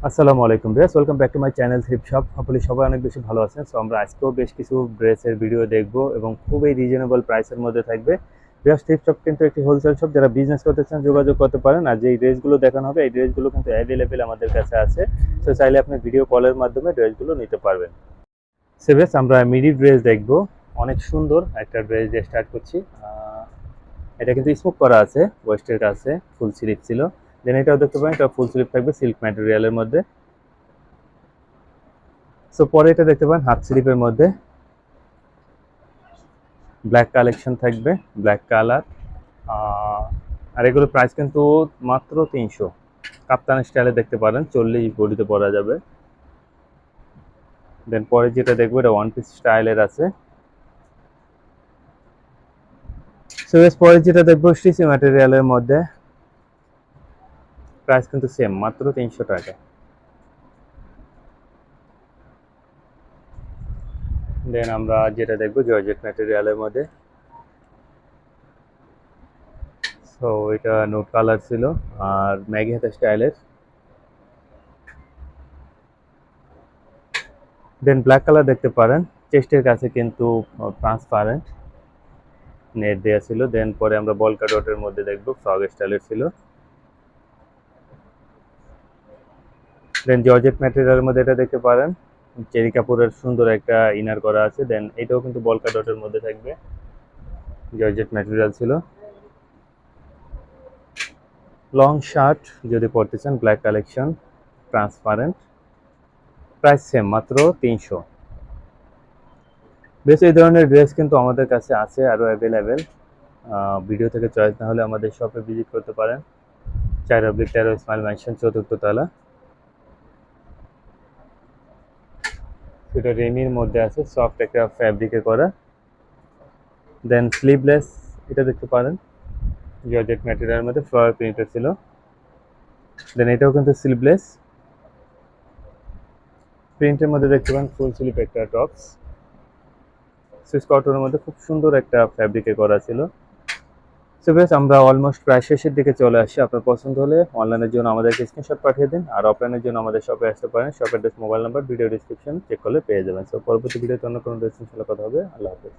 আসসালামু আলাইকুম brace welcome back to my channel thrift shop. আপনি সবাই অনেক বেশি ভালো আছেন। সো আমরা আজকেও বেশ কিছু ড্রেসের ভিডিও দেখব এবং খুবই রিজনেবল প্রাইসের মধ্যে থাকবে। ব্রেস থ্রিপ শপ কিন্তু একটি হোলসেল শপ যারা বিজনেস করতে চান, যোগাযোগ করতে পারেন। আর যেই ড্রেসগুলো দেখানো হবে, এই ড্রেসগুলো কিন্তু অ্যাভেলেবেল আমাদের কাছে আছে। সো চাইলে আপনি ভিডিও কলের মাধ্যমে ড্রেসগুলো নিতে পারবেন। সে ব্রেস আমরা মিডি ড্রেস দেখব। অনেক সুন্দর একটা ড্রেস দিয়ে স্টার্ট করছি। এটা কিন্তু স্মোক করা আছে ওয়েস্টের কাছে ফুল স্লিপ ছিল। দেন এটাও দেখতে পারেন এটা ফুল স্লিপ থাকবে সিল্ক ম্যাটেরিয়ালের মধ্যে। সো পরে এটা দেখতে পারেন হাফ স্লিপের মধ্যে। ব্ল্যাক কালেকশন থাকবে ব্ল্যাক কালার আর এগুলোর প্রাইস কিন্তু মাত্র তিনশো। কাপ্তান স্টাইলে দেখতে পারেন, চল্লিশ বডিতে পরা যাবে। দেন পরে যেটা দেখব, এটা ওয়ান পিস স্টাইলের আছে। সো পরে যেটা দেখব স্টিচি ম্যাটেরিয়ালের মধ্যে। প্রাইস কিন্তু সেম মাত্র তিনশো টাকা। দেন আমরা যেটা দেখব জর্জেট ম্যাটেরিয়ালের মধ্যে। সো এটা নোট কালার ছিল আর ম্যাগি হাতে স্টাইলের দেন ব্ল্যাক কালার দেখতে পারেন। চেস্টের কাছে কিন্তু ট্রান্সপারেন্ট নেট দেওয়া ছিল। দেন পরে আমরা বলকা ডটের মধ্যে দেখব ফ্রগ স্টাইলের ছিল। দেন জর্জেট ম্যাটেরিয়ালের মধ্যে এটা দেখতে পারেন। চেরি কাপড়ের সুন্দর একটা ইনার করা আছে। দেন এটাও কিন্তু বলকা ডটের মধ্যে থাকবে। জর্জেট ম্যাটেরিয়াল ছিল। লং শার্ট যদি পড়তে চান black collection transparent price same মাত্র তিনশো। বেশ, এই ধরনের ড্রেস কিন্তু আমাদের কাছে আছে আরও অ্যাভেলেবেল ভিডিও থেকে চয়েস না হলে আমাদের শপে ভিজিট করতে পারেন। চার অব্লিক তেরো স্মাইল ম্যানশন চতুর্থ তলা। সেটা রেমির মধ্যে আছে সফট একটা ফ্যাব্রিকে করা। দেন স্লিভলেস এটা দেখতে পারেন। জর্জেট ম্যাটেরিয়ালের মধ্যে ফ্লোয়ার প্রিন্টের ছিল। দেন এটাও কিন্তু স্লিভলেস প্রিন্টের মধ্যে দেখতে পান ফুল স্লিপ একটা টপস সুইস কটনের মধ্যে খুব সুন্দর একটা ফ্যাব্রিকে করা ছিল। সো বেশ, আমরা অলমোস্ট প্রায় শেষের দিকে চলে আসি। আপনার পছন্দ হলে অনলাইনের জন্য আমাদেরকে স্ক্রিনশট পাঠিয়ে দিন। আর অফলাইনের জন্য আমাদের শপে আসতে পারেন। শপের dress mobile number video description check করলে পেয়ে যাবেন। সো পরবর্তী ভিডিওতে অন্য কোনো ড্রেস কথা হবে। আল্লাহ হাফেজ।